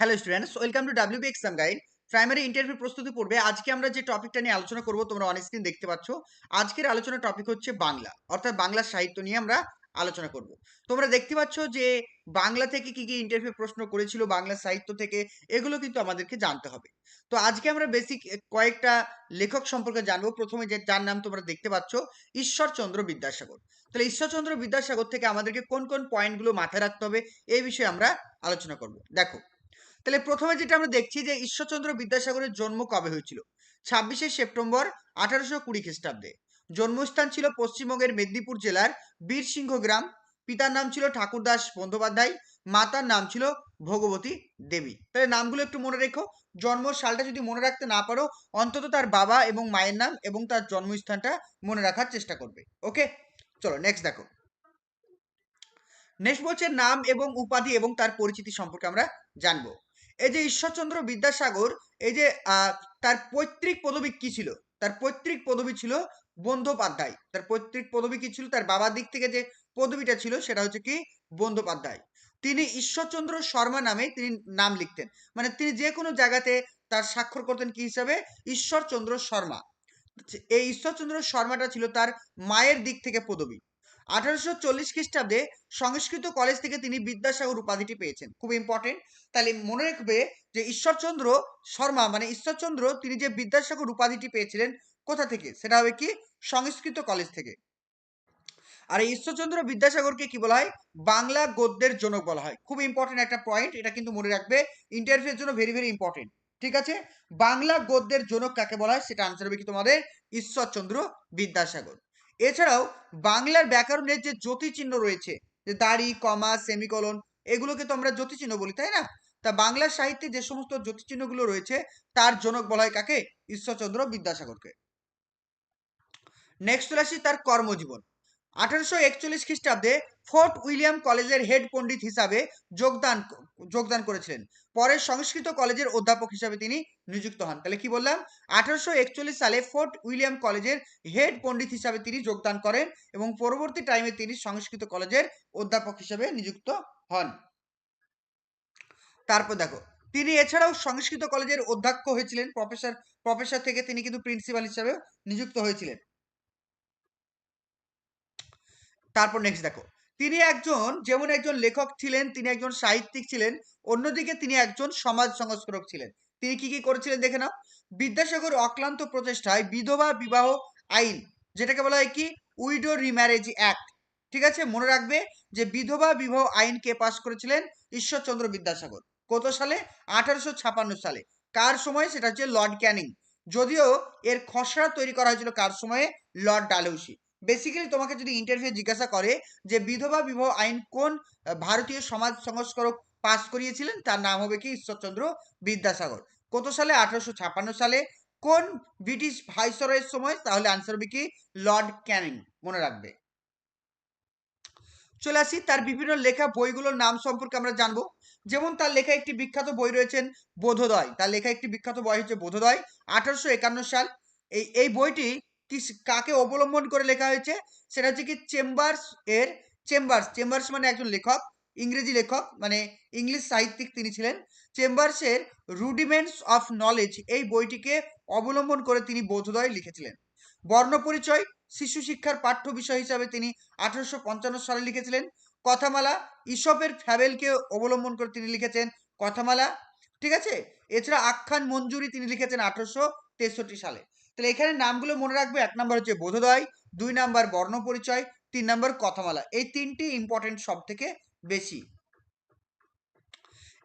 Hello students welcome to WB exam guide primary interview প্রস্তুতি পূর্বে আজকে আমরা যে টপিকটা নিয়ে আলোচনা করব, তোমরা অন স্ক্রিন দেখতে পাচ্ছ। আজকের আলোচনার টপিক হচ্ছে বাংলা, অর্থাৎ বাংলা সাহিত্য নিয়ে আমরা আলোচনা করব। তোমরা দেখতে পাচ্ছ যে বাংলা থেকে কি কি ইন্টারভিউ প্রশ্ন করেছিল, বাংলা সাহিত্য থেকে, এগুলো কিন্তু আমাদেরকে জানতে হবে। তো আজকে আমরা বেসিক কয়েকটা লেখক সম্পর্কে জানব। প্রথমে যে, যার নাম তোমরা দেখতে পাচ্ছ, ঈশ্বরচন্দ্র বিদ্যাসাগর। তাহলে ঈশ্বরচন্দ্র বিদ্যাসাগর থেকে আমাদেরকে কোন কোন পয়েন্টগুলো মাথায় রাখতে হবে, এই বিষয়ে আমরা আলোচনা করব। দেখো তাহলে প্রথমে যেটা আমরা দেখছি যে ঈশ্বরচন্দ্র বিদ্যাসাগরের জন্ম কবে হয়েছিল? ছাব্বিশে সেপ্টেম্বর আঠারোশো কুড়ি খ্রিস্টাব্দে। জন্মস্থান ছিল পশ্চিমবঙ্গের মেদিনীপুর জেলার বীরসিংহ গ্রাম। পিতার নাম ছিল ঠাকুরদাস বন্দ্যোপাধ্যায়, মাতার নাম ছিল ভগবতী দেবী। তাহলে নামগুলো একটু মনে রেখো। জন্ম সালটা যদি মনে রাখতে না পারো, অন্তত তার বাবা এবং মায়ের নাম এবং তার জন্মস্থানটা মনে রাখার চেষ্টা করবে। ওকে? চলো নেক্সট দেখো। নেক্সট বলছে নাম এবং উপাধি এবং তার পরিচিতি সম্পর্কে আমরা জানব। এই যে ঈশ্বরচন্দ্র বিদ্যাসাগর, এই যে তার পৈতৃক পদবী কি ছিল? তার পৈতৃক পদবী ছিল বন্দ্যোপাধ্যায়। তার পৈতৃক পদবী কি ছিল? তার বাবার দিক থেকে যে পদবীটা ছিল, সেটা হচ্ছে কি বন্দ্যোপাধ্যায়। তিনি ঈশ্বরচন্দ্র শর্মা নামে তিনি নাম লিখতেন। মানে তিনি যে কোনো জায়গাতে তার স্বাক্ষর করতেন কি হিসাবে? ঈশ্বরচন্দ্র শর্মা। এই ঈশ্বরচন্দ্র শর্মাটা ছিল তার মায়ের দিক থেকে পদবী। আঠারোশো চল্লিশ খ্রিস্টাব্দে সংস্কৃত কলেজ থেকে তিনি বিদ্যাসাগর উপাধিটি পেয়েছেন। খুব ইম্পর্টেন্ট তাহলে মনে রাখবে যে ঈশ্বরচন্দ্র শর্মা মানে ঈশ্বরচন্দ্র তিনি যে বিদ্যাসাগর উপাধিটি পেয়েছিলেন কোথা থেকে? সেটা হবে কি? সংস্কৃত কলেজ থেকে। আর ঈশ্বরচন্দ্র বিদ্যাসাগরকে কি বলা হয়? বাংলা গদ্যের জনক বলা হয়। খুব ইম্পর্টেন্ট একটা পয়েন্ট এটা কিন্তু মনে রাখবে। ইন্টারভিউর জন্য ভেরি ভেরি ইম্পর্টেন্ট ঠিক আছে? বাংলা গদ্যের জনক কাকে বলা হয়? সেটা আনসার হবে কি তোমাদের? ঈশ্বরচন্দ্র বিদ্যাসাগর। এছাড়াও বাংলার ব্যাকরণের যে জ্যোতি চিহ্ন রয়েছে, যে দাড়ি, কমা, সেমিকলন, এগুলোকে তো আমরা জ্যোতি চিহ্ন বলি, তাই না? তা বাংলা সাহিত্যে যে সমস্ত জ্যোতি চিহ্নগুলো রয়েছে, তার জনক বলা হয় কাকে? ঈশ্বরচন্দ্র বিদ্যাসাগরকে। নেক্সট চলে আসি তার কর্মজীবন। আঠারোশো একচল্লিশ খ্রিস্টাব্দে ফোর্ট উইলিয়াম কলেজের হেড পণ্ডিত হিসাবে যোগদান যোগদান করেছিলেন। পরে সংস্কৃত কলেজের অধ্যাপক হিসাবে তিনি নিযুক্ত হন। তাহলে কি বললাম? আঠারোশো একচল্লিশ সালে ফোর্ট উইলিয়াম কলেজের হেড পণ্ডিত হিসাবে তিনি যোগদান করেন এবং পরবর্তী টাইমে তিনি সংস্কৃত কলেজের অধ্যাপক হিসাবে নিযুক্ত হন। তারপর দেখো, তিনি এছাড়াও সংস্কৃত কলেজের অধ্যক্ষ হয়েছিলেন। প্রফেসর প্রফেসর থেকে তিনি কিন্তু প্রিন্সিপাল হিসাবে নিযুক্ত হয়েছিলেন। তারপর নেক্সট দেখো তিনি একজন, যেমন একজন লেখক ছিলেন, তিনি একজন সাহিত্যিক ছিলেন, অন্যদিকে তিনি একজন সমাজ সংস্কারক ছিলেন। তিনি কি কি করেছিলেন দেখে নাও। বিদ্যাসাগর অক্লান্ত প্রচেষ্টায় বিধবা বিবাহ আইন, যেটাকে বলা হয় কি? Widow remarriage act. ঠিক আছে? মনে রাখবে যে বিধবা বিবাহ আইন কে পাশ করেছিলেন ঈশ্বরচন্দ্র বিদ্যাসাগর। কত সালে? আঠারোশো সালে। কার সময়? সেটা হচ্ছে লর্ড ক্যানিং। যদিও এর খসড়া তৈরি করা হয়েছিল কার সময়ে? লর্ড ডালহৌসি। বেসিক্যালি তোমাকে যদি ইন্টারভিউ জিজ্ঞাসা করে যে, বিধবা বিবাহ আইন কোন ভারতীয় সমাজ সংস্কারক পাশ করিয়েছিলেন, তার নাম হবে কি ঈশ্বরচন্দ্র বিদ্যাসাগর। কত সালে? আঠারোশো ছাপান্ন সালে। কোন ব্রিটিশ ভাইসরয়ের সময়? তাহলে আনসার হবে কি? Lord Canning. মনে রাখবে। চলে আসি, তার বিভিন্ন লেখা বইগুলোর নাম সম্পর্কে আমরা জানব। যেমন তার লেখা একটি বিখ্যাত বই রয়েছেন, বোধোদয়। তার লেখা একটি বিখ্যাত বই হচ্ছে বোধোদয়, আঠারোশো একান্ন সাল। এই এই বইটি কাকে অবলম্বন করে লেখা হয়েছে? সেটা হচ্ছে কি চেম্বার্স এর, চেম্বার্স চেম্বার্স মানে একজন লেখক, ইংরেজি লেখক মানে ইংলিশ সাহিত্যিক তিনি ছিলেন। চেম্বার্সের রুডিমেন্টস অফ নলেজ এই বইটিকে অবলম্বন করে তিনি বোধোদয় লিখেছিলেন। বর্ণপরিচয়, শিশু শিক্ষার পাঠ্য বিষয় হিসাবে তিনি আঠারোশো পঞ্চান্ন সালে লিখেছিলেন। কথামালা, ইসপের ফ্যাবেলকে অবলম্বন করে তিনি লিখেছেন কথামালা, ঠিক আছে? এছাড়া আখ্যান মঞ্জুরি তিনি লিখেছেন আঠারোশো তেষট্টি সালে। তাহলে এখানে নামগুলো মনে রাখবে এক নম্বর হচ্ছে বোধোদয় দুই নাম্বার বর্ণ পরিচয় তিন নম্বর কথামালা। এই তিনটি ইম্পর্টেন্ট সব থেকে বেশি।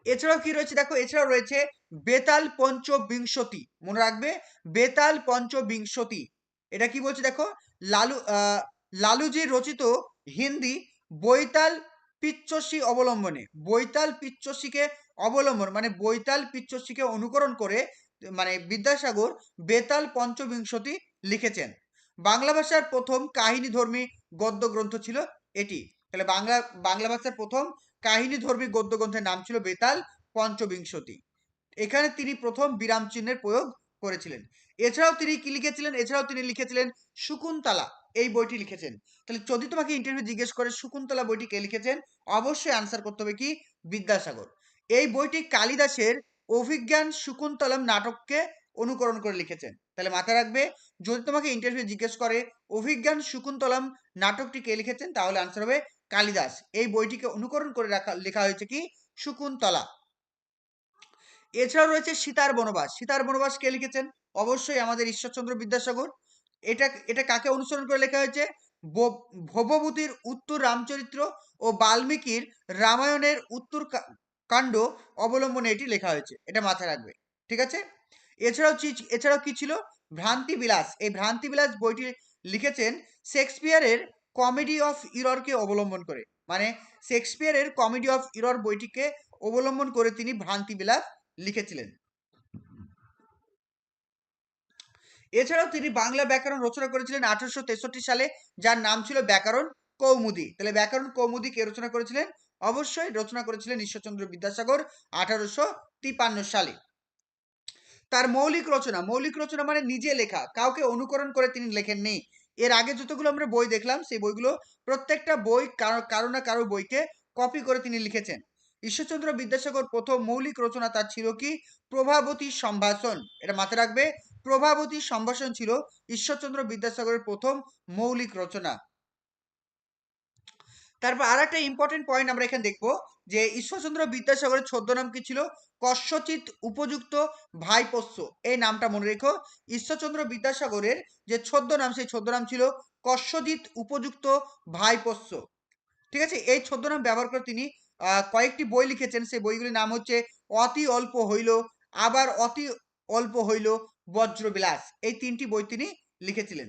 এছাড়াও কি রয়েছে? দেখো এছাড়াও রয়েছে বেতাল পঞ্চবিংশতি। মনে রাখবে? বেতাল পঞ্চবিংশতি। এটা কি বলছে দেখো? লালু আহ, লালুজির রচিত হিন্দি বৈতাল পিচ্চসী অবলম্বনে। বৈতাল পিচ্চসীকে অবলম্বন মানে বৈতাল পিচ্চসীকে অনুকরণ করে মানে বিদ্যাসাগর বেতাল পঞ্চবিংশতি লিখেছেন। বাংলা ভাষার প্রথম কাহিনী ধর্মী গদ্য গ্রন্থ ছিল এটি। তাহলে বাংলা বাংলা ভাষার প্রথম কাহিনী ধর্মী গদ্য গ্রন্থের নাম ছিল বেতাল পঞ্চবিংশতি। এখানে তিনি প্রথম বিরাম চিহ্নের প্রয়োগ করেছিলেন। এছাড়াও তিনি কি লিখেছিলেন? এছাড়াও তিনি লিখেছিলেন শকুন্তলা, এই বইটি লিখেছেন। তাহলে যদি তোমাকে ইন্টারভিউ জিজ্ঞেস করে শকুন্তলা বইটি কে লিখেছেন, অবশ্যই আনসার করতে হবে কি? বিদ্যাসাগর। এই বইটি কালিদাসের অভিজ্ঞান শকুন্তলম নাটককে অনুকরণ করে লিখেছেন। তাহলে মাথায় রাখবে, যদি তোমাকে ইন্টারভিউ জিজ্ঞেস করে, অভিজ্ঞান শকুন্তলম নাটকটি কে লিখেছেন? তাহলে আনসার হবে কালিদাস। এই বইটিকে অনুকরণ করে রাখা, লেখা হয়েছে কি? শকুন্তলা। এছাড়াও রয়েছে সীতার বনবাস। সীতার বনবাস কে লিখেছেন? অবশ্যই আমাদের ঈশ্বরচন্দ্র বিদ্যাসাগর। এটা এটা কাকে অনুসরণ করে লেখা হয়েছে? ভবভূতির উত্তর রামচরিত্র ও বাল্মীকির রামায়ণের উত্তর কাণ্ড অবলম্বনে এটি লেখা হয়েছে। এটা মাথায় রাখবে। ঠিক আছে? এছাড়াও চি- এছাড়াও কি ছিল? ভ্রান্তি বিলাস এই ভ্রান্তি বিলাস বইটি লিখেছেন শেক্সপিয়ারের কমেডি অফ ইররকে অবলম্বন করে। মানে শেক্সপিয়ারের কমেডি অফ ইরর বইটিকে অবলম্বন করে তিনি ভ্রান্তি বিলাস লিখেছিলেন। এছাড়াও তিনি বাংলা ব্যাকরণ রচনা করেছিলেন আঠারোশো তেষট্টি সালে, যার নাম ছিল ব্যাকরণ কৌমুদি। তাহলে ব্যাকরণ কৌমুদি কে রচনা করেছিলেন অবশ্যই রচনা করেছিলেন ঈশ্বরচন্দ্র বিদ্যাসাগর আঠারোশো তিপান্ন সালে। তার মৌলিক রচনা মৌলিক রচনা মানে নিজে লেখা, কাউকে অনুকরণ করে তিনি লেখেননি। এর আগে যতগুলো আমরা বই দেখলাম, সেই বইগুলো প্রত্যেকটা বই কারও কারও না কারও বইকে কপি করে তিনি লিখেছেন। ঈশ্বরচন্দ্র বিদ্যাসাগর প্রথম মৌলিক রচনা তার ছিল কি? প্রভাবতী সম্ভাষণ। এটা মাথায় রাখবে, প্রভাবতী সম্ভাষণ ছিল ঈশ্বরচন্দ্র বিদ্যাসাগরের প্রথম মৌলিক রচনা। তারপর আর একটা ইম্পর্টেন্ট পয়েন্ট আমরা এখানে দেখব, যে ঈশ্বরচন্দ্র বিদ্যাসাগরের ছদ্মনাম কি ছিল? কস্যচিত উপযুক্ত ভাইপোষ্য। এই নামটা মনে রেখো। ঈশ্বরচন্দ্র বিদ্যাসাগরের যে ছদ্মনাম সেই ছদ্মনাম ছিল কস্যজিৎ উপযুক্ত ভাইপোষ্য। ঠিক আছে? এই ছদ্মনাম ব্যবহার করে তিনি কয়েকটি বই লিখেছেন। সেই বইগুলির নাম হচ্ছে অতি অল্প হইল, আবার অতি অল্প হইল বজ্রবিলাস। এই তিনটি বই তিনি লিখেছিলেন।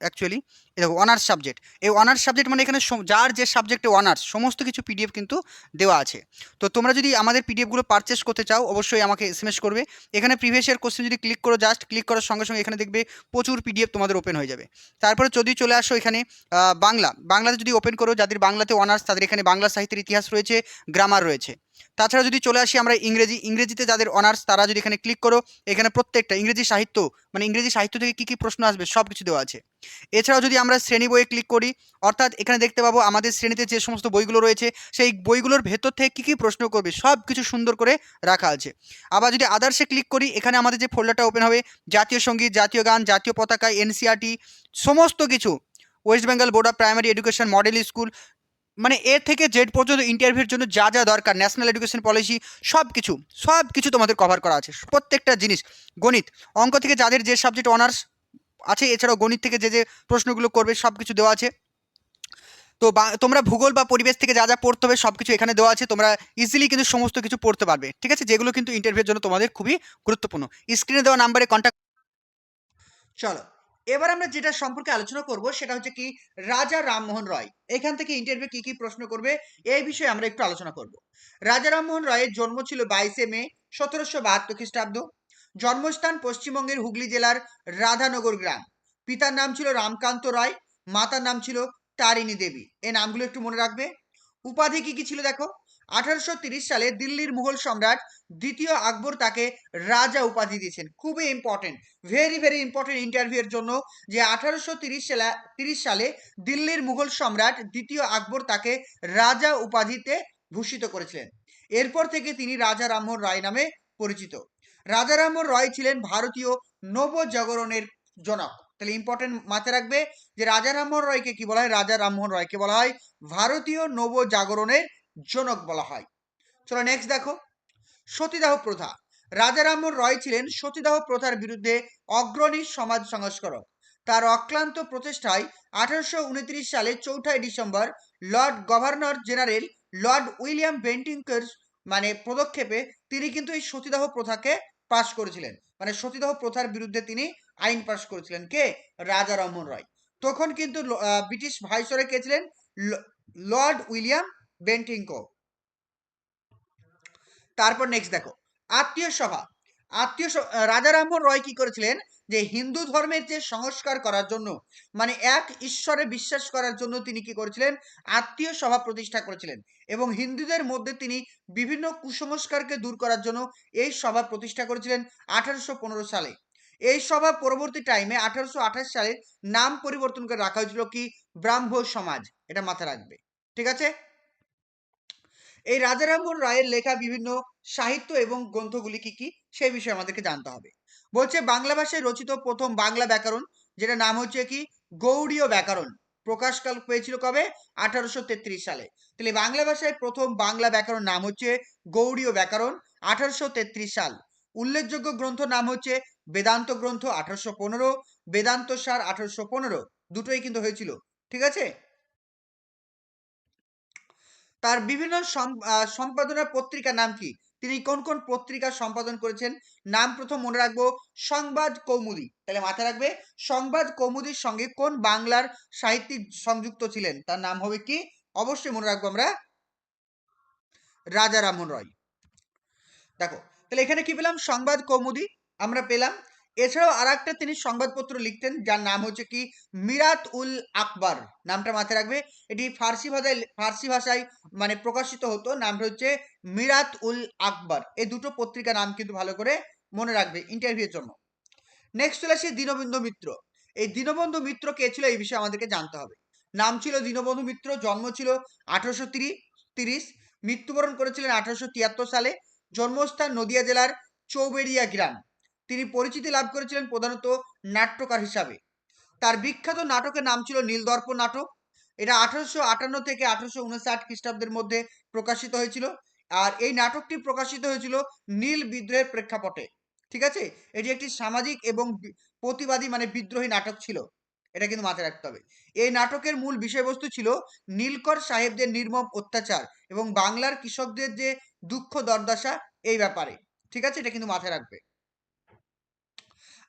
অ্যাকচুয়ালি দেখো অনার্স সাবজেক্ট এই অনার্স সাবজেক্ট মানে এখানে যার যে সাবজেক্টে অনার্স সমস্ত কিছু পিডিএফ কিন্তু দেওয়া আছে। তো তোমরা যদি আমাদের পিডিএফগুলো পারচেস করতে চাও, অবশ্যই আমাকে এসএমএস করবে। এখানে প্রিভিয়াস ইয়ার কোশ্চেন যদি ক্লিক করো জাস্ট ক্লিক করার সঙ্গে সঙ্গে এখানে দেখবে প্রচুর পিডিএফ তোমাদের ওপেন হয়ে যাবে। তারপরে যদি চলে আসো এখানে বাংলা। বাংলাতে যদি ওপেন করো, যাদের বাংলাতে অনার্স তাদের এখানে বাংলা সাহিত্যের ইতিহাস রয়েছে গ্রামার রয়েছে। তাছাড়া যদি চলে আসি আমরা ইংরেজি, ইংরেজিতে যাদের অনার্স তারা যদি এখানে ক্লিক করো, এখানে প্রত্যেকটা ইংরেজি সাহিত্য মানে ইংরেজি সাহিত্য থেকে কী কী প্রশ্ন আসবে সব কিছু দেওয়া আছে। এছাড়াও যদি আমরা শ্রেণি বইয়ে ক্লিক করি, অর্থাৎ এখানে দেখতে পাবো আমাদের শ্রেণীতে যে সমস্ত বইগুলো রয়েছে, সেই বইগুলোর ভেতর থেকে কী কী প্রশ্ন করবে সব কিছু সুন্দর করে রাখা আছে। আবার যদি আদার্সে ক্লিক করি, এখানে আমাদের যে ফোল্ডারটা ওপেন হবে, জাতীয় সংগীত, জাতীয় গান, জাতীয় পতাকা এনসিআরটি সমস্ত কিছু West Bengal Board of Primary Education model school মানে এ থেকে জেড পর্যন্ত ইন্টারভিউর জন্য যা যা দরকার ন্যাশনাল এডুকেশন পলিসি সব কিছু সব কিছু তোমাদের কভার করা আছে। প্রত্যেকটা জিনিস, গণিত, অঙ্ক থেকে যাদের যে সাবজেক্ট অনার্স আছে। এছাড়াও গণিত থেকে যে যে প্রশ্নগুলো করবে সব কিছু দেওয়া আছে। তো তোমরা ভূগোল বা পরিবেশ থেকে যা যা পড়তে হবে সব কিছু এখানে দেওয়া আছে। তোমরা ইজিলি কিন্তু সমস্ত কিছু পড়তে পারবে। ঠিক আছে? যেগুলো কিন্তু ইন্টারভিউর জন্য তোমাদের খুবই গুরুত্বপূর্ণ। স্ক্রিনে দেওয়া নাম্বারে কন্ট্যাক্ট চলো, এবার আমরা যেটা সম্পর্কে আলোচনা করব, সেটা হচ্ছে কি, রাজা রামমোহন রয়। এখান থেকে ইন্টারভিউ কি কি প্রশ্ন করবে, এই বিষয়ে আমরা একটু আলোচনা করব। রাজা রামমোহন রায়ের জন্ম ছিল বাইশে মে, সতেরোশো বাহাত্তর খ্রিস্টাব্দ। জন্মস্থান পশ্চিমবঙ্গের হুগলি জেলার রাধানগর গ্রাম। পিতার নাম ছিল রামকান্ত রায়, মাতার নাম ছিল তারিণী দেবী। এই নামগুলো একটু মনে রাখবে। উপাধি কি কি ছিল দেখো? আঠারোশো সালে দিল্লির মুঘল সম্রাট দ্বিতীয় আকবর তাকে রাজা উপাধি দিয়েছেন। খুবই ইম্পর্টেন্ট ভেরি ভেরি ইম্পর্টেন্ট ইন্টারভিউয়ের জন্য যে আঠারোশো তিরিশ সালে তিরিশ সালে দিল্লির মুঘল সম্রাট দ্বিতীয় আকবর তাকে রাজা উপাধিতে ভূষিত করেছিলেন। এরপর থেকে তিনি রাজা রামমোহন রায় নামে পরিচিত। রাজা রয় ছিলেন ভারতীয় নবজাগরণের জনক। তাহলে ইম্পর্টেন্ট মাথায় রাখবে যে রাজা রামমোহন রায়কে কি বলা হয়? রাজা রামমোহন রায়কে বলা হয় ভারতীয় নবজাগরণের জনক বলা হয়। চলো নেক্সট দেখো। সতীদাহ প্রথা। রাজা রামমোহন রয় ছিলেন সতীদাহ প্রথার বিরুদ্ধে অগ্রণী সমাজ সংস্কারক। তার অক্লান্ত প্রচেষ্টায় আঠারোশো উনত্রিশ সালে চৌঠাই December Lord Governor General Lord William বেন্টিংকার মানে পদক্ষেপে তিনি কিন্তু এই সতীদাহ প্রথাকে পাশ করেছিলেন। মানে সতীদাহ প্রথার বিরুদ্ধে তিনি আইন পাশ করেছিলেন। কে? রাজা রমন রয়। তখন কিন্তু ব্রিটিশ ভাইসরে কে ছিলেন? লর্ড উইলিয়াম বেন্টিংকো তারপর নেক্সট দেখো। আত্মীয় সভা। আত্মীয় রাজা রামমোহন রয় কি করেছিলেন? যে হিন্দু ধর্মের যে সংস্কার করার জন্য মানে এক ঈশ্বরে বিশ্বাস করার জন্য তিনি কি করেছিলেন? আত্মীয় সভা প্রতিষ্ঠা করেছিলেন এবং হিন্দুদের মধ্যে তিনি বিভিন্ন কুসংস্কারকে দূর করার জন্য এই সভা প্রতিষ্ঠা করেছিলেন আঠারোশো পনেরো সালে। এই সভা পরবর্তী টাইমে আঠারোশো আঠাশ সালে নাম পরিবর্তন করে রাখা হয়েছিল কি? ব্রাহ্ম সমাজ এটা মাথায় রাখবে। ঠিক আছে? এই রাজা রামমোহন রায়ের লেখা বিভিন্ন সাহিত্য এবং গ্রন্থগুলি কি কি? সেই বিষয়ে আমাদেরকে জানতে হবে। বলছে, বাংলা ভাষায় রচিত প্রথম বাংলা ব্যাকরণ যেটা নাম হচ্ছে কি? গৌড়ীয় ব্যাকরণ। প্রকাশকাল পেয়েছিল কবে? আঠারোশো তেত্রিশ সালে। তাহলে বাংলা ভাষায় প্রথম বাংলা ব্যাকরণ নাম হচ্ছে গৌড়ীয় ব্যাকরণ, আঠারোশো তেত্রিশ সাল। উল্লেখযোগ্য গ্রন্থ নাম হচ্ছে বেদান্ত গ্রন্থ, আঠারোশো পনেরো। বেদান্ত সার, আঠারোশো পনেরো। দুটোই কিন্তু হয়েছিল। ঠিক আছে? তার বিভিন্ন সম্পাদনা পত্রিকার নাম কি? তিনি কোন কোন পত্রিকা সম্পাদন করেছেন? নাম প্রথম মনে রাখব, সংবাদ কৌমুদি। তাহলে মাথায় রাখবে, সংবাদ কৌমুদির সঙ্গে কোন বাংলার সাহিত্যিক সংযুক্ত ছিলেন? তার নাম হবে কি? অবশ্যই মনে রাখব আমরা রাজা রামমোহন রয়। দেখো, তাহলে এখানে কি পেলাম? সংবাদ কৌমুদি আমরা পেলাম। এছাড়াও আর একটা তিনি সংবাদপত্র লিখতেন, যার নাম হচ্ছে কি? মিরাত উল আকবর। নামটা মাথায় রাখবে। এটি ফার্সি ভাষায় ফার্সি ভাষায় মানে প্রকাশিত হতো। নামটা হচ্ছে মিরাত উল আকবর। এই দুটো পত্রিকার নাম কিন্তু ভালো করে মনে রাখবে ইন্টারভিউর জন্য। নেক্সট চলে আসি দীনবন্ধু মিত্র। এই দীনবন্ধু মিত্র কে ছিল এই বিষয়ে আমাদেরকে জানতে হবে। নাম ছিল দীনবন্ধু মিত্র, জন্ম ছিল আঠারোশো তিরিশ, মৃত্যুবরণ করেছিলেন আঠারোশো তিয়াত্তর সালে। জন্মস্থান নদিয়া জেলার চৌবেড়িয়া গ্রাম। তিনি পরিচিতি লাভ করেছিলেন প্রধানত নাট্যকার হিসাবে। তার বিখ্যাত নাটকের নাম ছিল নীলদর্প নাটক। এটা আঠারোশো আটান্ন থেকে আঠারোশো উনষাট খ্রিস্টাব্দের মধ্যে প্রকাশিত হয়েছিল আর এই নাটকটি প্রকাশিত হয়েছিল নীল বিদ্রোহের প্রেক্ষাপটে। ঠিক আছে? এটি একটি সামাজিক এবং প্রতিবাদী মানে বিদ্রোহী নাটক ছিল। এটা কিন্তু মাথায় রাখতে হবে। এই নাটকের মূল বিষয়বস্তু ছিল নীলকর সাহেবদের নির্মম অত্যাচার এবং বাংলার কৃষকদের যে দুঃখ, দরদশা, এই ব্যাপারে। ঠিক আছে? এটা কিন্তু মাথায় রাখবে।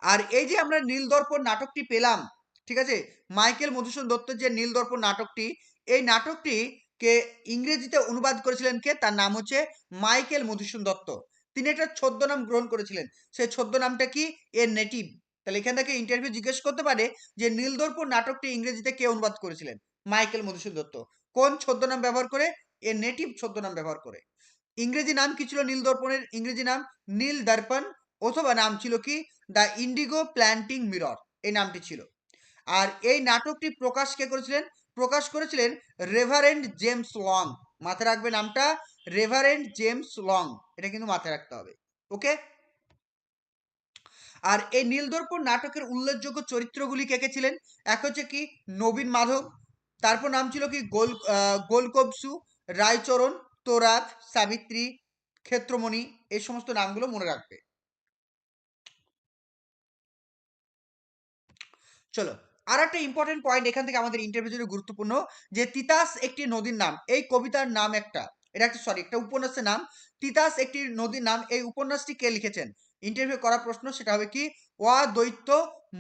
আর এই যে আমরা নীলদর্পণ নাটকটি পেলাম, ঠিক আছে? মাইকেল মধুসূদন দত্তের যে নীল নীলদর্পণ নাটকটি, এই নাটকটি কে ইংরেজিতে অনুবাদ করেছিলেন কে? তার নাম হচ্ছে মাইকেল মধুসূদন দত্ত। তিনি একটা ছদ্মনাম গ্রহণ করেছিলেন। সেই ছদ্মনামটা কি? এর নেটিভ। তাহলে এখান থেকে ইন্টারভিউ জিজ্ঞেস করতে পারে যে নীল নীলদর্পণ নাটকটি ইংরেজিতে কে অনুবাদ করেছিলেন? মাইকেল মধুসূদন দত্ত। কোন ছদ্মনাম ব্যবহার করে? এর নেটিভ ছদ্মনাম ব্যবহার করে। ইংরেজি নাম কি ছিল নীল দর্পণের? ইংরেজি নাম নীল দর্পণ অথবা নাম ছিল কি? দ্য ইন্ডিগো প্ল্যান্টিং মিরর, এই নামটি ছিল। আর এই নাটকটি প্রকাশ কে করেছিলেন? প্রকাশ করেছিলেন রেভারেন্ড জেমস লং। মাথায় রাখবে নামটা, রেভারেন্ড জেমস লং। এটা কিন্তু মাথায় রাখতে হবে, ওকে? আর এই নীলদর্পণ নাটকের উল্লেখযোগ্য চরিত্রগুলি কে কে ছিলেন? এক হচ্ছে কি? নবীন মাধব। তারপর নাম ছিল কি? গোল গোলকবসু, রায়চরণ, তোরাত, সাবিত্রী, ক্ষেত্রমণি, এই সমস্ত নামগুলো মনে রাখবে। চলো আর একটা ইম্পর্টেন্ট পয়েন্ট এখান থেকে আমাদের ইন্টারভিউ জন্য গুরুত্বপূর্ণ, যে তিতাস একটি নদীর নাম, এই কবিতার নাম একটা, এটা একটা সরি একটা উপন্যাসের নাম, তিতাস একটি নদীর নাম, এই উপন্যাসটি কে লিখেছেন? ইন্টারভিউ করা প্রশ্ন সেটা হবে কি, অদ্বৈত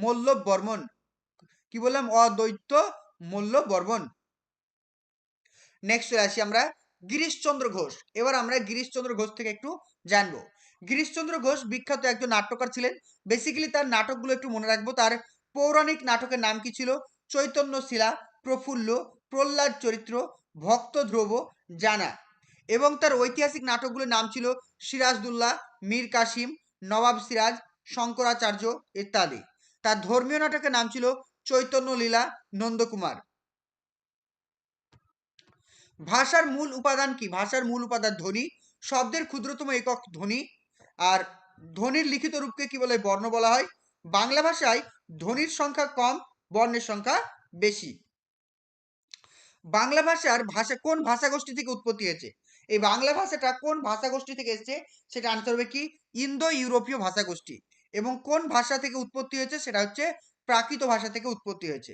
মল্ল বর্মন কি বললাম? অদ্বৈত মল্ল বর্মন নেক্সট চলে আসি আমরা, গিরিশচন্দ্র ঘোষ, এবার আমরা গিরিশচন্দ্র ঘোষ থেকে একটু জানব। গিরিশচন্দ্র ঘোষ বিখ্যাত একজন নাট্যকার ছিলেন বেসিক্যালি তার নাটকগুলো একটু মনে রাখব, তার পৌরাণিক নাটকের নাম কি ছিল? চৈতন্য শিলা, প্রফুল্ল, প্রহ্লাদ চরিত্র, ভক্ত ধ্রুব, জানা। এবং তার ঐতিহাসিক নাটকগুলোর নাম ছিল সিরাজদুল্লাহ, মীর কাসিম, নবাব সিরাজ, শঙ্করাচার্য ইত্যাদি। তার ধর্মীয় নাটকের নাম ছিল চৈতন্য লীলা, নন্দকুমার। ভাষার মূল উপাদান কি? ভাষার মূল উপাদান ধ্বনি, শব্দের ক্ষুদ্রতম একক ধ্বনি, আর ধ্বনির লিখিত রূপকে কি বলে বর্ণ বলা হয়? বাংলা ভাষায় ধ্বনির সংখ্যা কম, বর্ণের সংখ্যা বেশি। বাংলা ভাষার ভাষা, কোন ভাষা গোষ্ঠী থেকে উৎপত্তি হয়েছে? এই বাংলা ভাষাটা কোন ভাষা গোষ্ঠী থেকে এসেছে? সেটা আনতে হবে কি? ইন্দো ইউরোপীয় ভাষা গোষ্ঠী এবং কোন ভাষা থেকে উৎপত্তি হয়েছে? সেটা হচ্ছে প্রাকৃত ভাষা থেকে উৎপত্তি হয়েছে।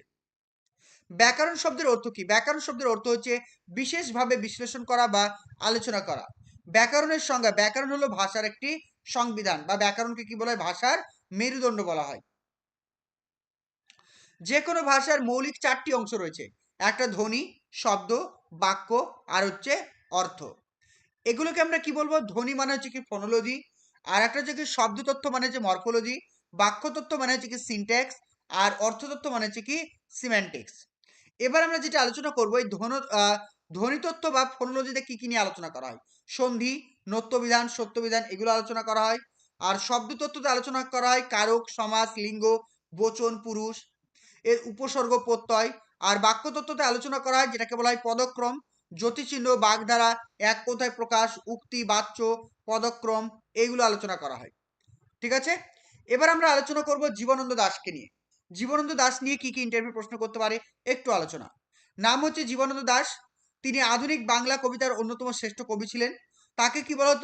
ব্যাকরণ শব্দের অর্থ কি? ব্যাকরণ শব্দের অর্থ হচ্ছে বিশেষভাবে বিশ্লেষণ করা বা আলোচনা করা। ব্যাকরণের সংজ্ঞা, ব্যাকরণ হলো ভাষার একটি সংবিধান বা ব্যাকরণকে কি বলা? ভাষার মেরুদণ্ড বলা হয়। যে কোনো ভাষার মৌলিক চারটি অংশ রয়েছে। একটা ধ্বনি শব্দ বাক্য আর হচ্ছে অর্থ। এগুলোকে আমরা কি বলব? ধ্বনি মানে হচ্ছে কি ফোনোলজি আর একটা হচ্ছে কি শব্দ তথ্য মানে হচ্ছে মর্ফোলজি বাক্য বাক্যতত্ত্ব মানে হচ্ছে কি সিনট্যাক্স আর অর্থ অর্থতত্ত্ব মানে হচ্ছে কি সিম্যান্টিক্স এবার আমরা যেটা আলোচনা করব এই ধ্বন আহ, ধ্বনিতত্ত্ব বা ফোনোলজিতে কি কি নিয়ে আলোচনা করা হয়? সন্ধি নত্যবিধান সত্যবিধান এগুলো আলোচনা করা হয়। আর শব্দতত্ত্বতে আলোচনা করা হয় কারক সমাস লিঙ্গ, বচন, পুরুষ এর উপসর্গ প্রত্যয় আর বাক্যতত্ত্বতে আলোচনা করা হয় যেটাকে বলা হয় পদক্রম, জ্যোতিচিহ্ন, বাগধারা, এক কোথায় প্রকাশ, উক্তি, বাচ্য, পদক্রম এইগুলো আলোচনা করা হয়। ঠিক আছে? এবার আমরা আলোচনা করব জীবনন্দ দাসকে নিয়ে। জীবনন্দ দাস নিয়ে কি কি ইন্টারভিউ প্রশ্ন করতে পারে একটু আলোচনা। নাম হচ্ছে জীবনন্দ দাস। তিনি আধুনিক বাংলা কবিতার অন্যতম শ্রেষ্ঠ কবি ছিলেন। তাকে কি বলা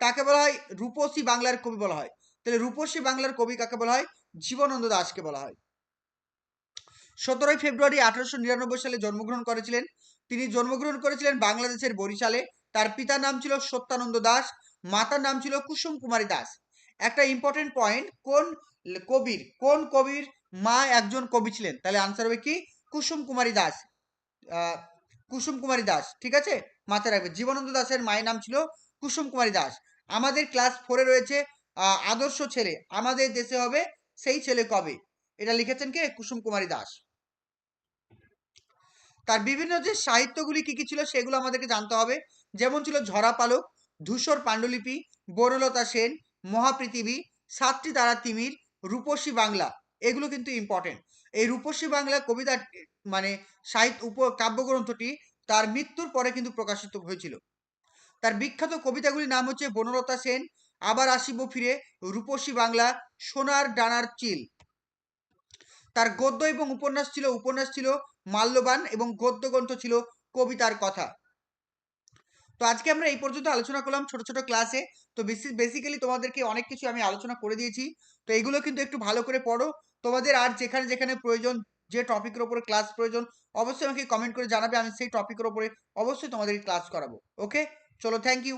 তাকে বলা হয়? রূপসী বাংলার কবি বলা হয়। তাহলে রূপসী বাংলার কবি কাকে বলা হয়? জীবনানন্দ দাসকে বলা হয়। সতেরোই ফেব্রুয়ারি আঠারোশো নিরানব্বই সালে জন্মগ্রহণ করেছিলেন। তিনি জন্মগ্রহণ করেছিলেন বাংলাদেশের বরিশালে। তার পিতার নাম ছিল সত্যানন্দ দাস মাতার নাম ছিল কুসুম কুমারী দাস একটা ইম্পর্টেন্ট পয়েন্ট কোন কবির কোন কবির মা একজন কবি ছিলেন? তাহলে আনসার হবে কি? কুসুম কুমারী দাস কুসুম কুমারী দাস ঠিক আছে? মাথায় রাখবে। জীবনানন্দ দাসের মায়ের নাম ছিল কুসুম কুমারী দাস। আমাদের ক্লাস ফোরে রয়েছে আদর্শ ছেলে। আমাদের দেশে হবে সেই ছেলে কবে? এটা লিখেছেন কে? কুসুম কুমারী দাস। তার বিভিন্ন যে সাহিত্যগুলি কি কি ছিল সেগুলো আমাদেরকে জানতে হবে। যেমন ছিল ঝরা পালক, ধূসর পাণ্ডুলিপি বনলতা সেন, মহাপৃথিবী, সাতটি তারা তিমির, রূপসী বাংলা। এগুলো কিন্তু ইম্পর্টেন্ট এই রূপসী বাংলা কবিতা মানে সাহিত্য উপ কাব্যগ্রন্থটি তার মৃত্যুর পরে কিন্তু প্রকাশিত হয়েছিল। তার বিখ্যাত কবিতাগুলির নাম হচ্ছে বনলতা সেন, আবার আসিব ফিরে রূপসী বাংলা, সোনার ডানার চিল। তার গদ্য এবং উপন্যাস ছিল উপন্যাস ছিল মাল্যবান এবং গদ্য গ্রন্থ ছিল কবিতার কথা। তো আজকে আমরা এই পর্যন্ত আলোচনা করলাম ছোট ছোট ক্লাসে তো বেসিক্যালি তোমাদেরকে অনেক কিছু আমি আলোচনা করে দিয়েছি। তো এগুলো কিন্তু একটু ভালো করে পড়ো। তোমাদের আর যেখানে যেখানে প্রয়োজন, যে টপিকের উপরে ক্লাস প্রয়োজন, অবশ্যই আমাকে কমেন্ট করে জানাবে। আমি সেই টপিকের ওপরে অবশ্যই তোমাদেরকে ক্লাস করাবো। ওকে চলো থ্যাংক ইউ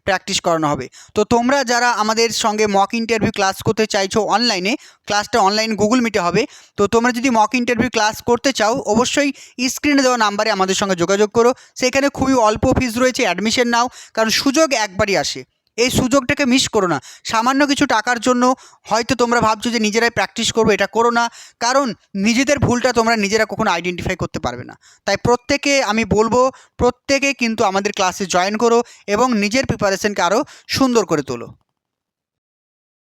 প্র্যাকটিস করানো হবে। তো তোমরা যারা আমাদের সঙ্গে মক ইন্টারভিউ ক্লাস করতে চাইছো অনলাইনে ক্লাসটা অনলাইন গুগল মিটে হবে। তো তোমরা যদি মক ইন্টারভিউ ক্লাস করতে চাও, অবশ্যই স্ক্রিনে দেওয়া নাম্বারে আমাদের সঙ্গে যোগাযোগ করো। সেখানে খুবই অল্প ফিস রয়েছে অ্যাডমিশন নাও, কারণ সুযোগ একবারই আসে। এই সুযোগটাকে মিস করো না। সামান্য কিছু টাকার জন্য হয়তো তোমরা ভাবছ যে নিজেরাই প্র্যাকটিস করব, এটা করো না। কারণ নিজেদের ভুলটা তোমরা নিজেরা কখনো আইডেন্টিফাই করতে পারবে না। তাই প্রত্যেকে, আমি বলব, প্রত্যেকে কিন্তু আমাদের ক্লাসে জয়েন করো এবং নিজের প্রিপারেশনকে আরও সুন্দর করে তোলো।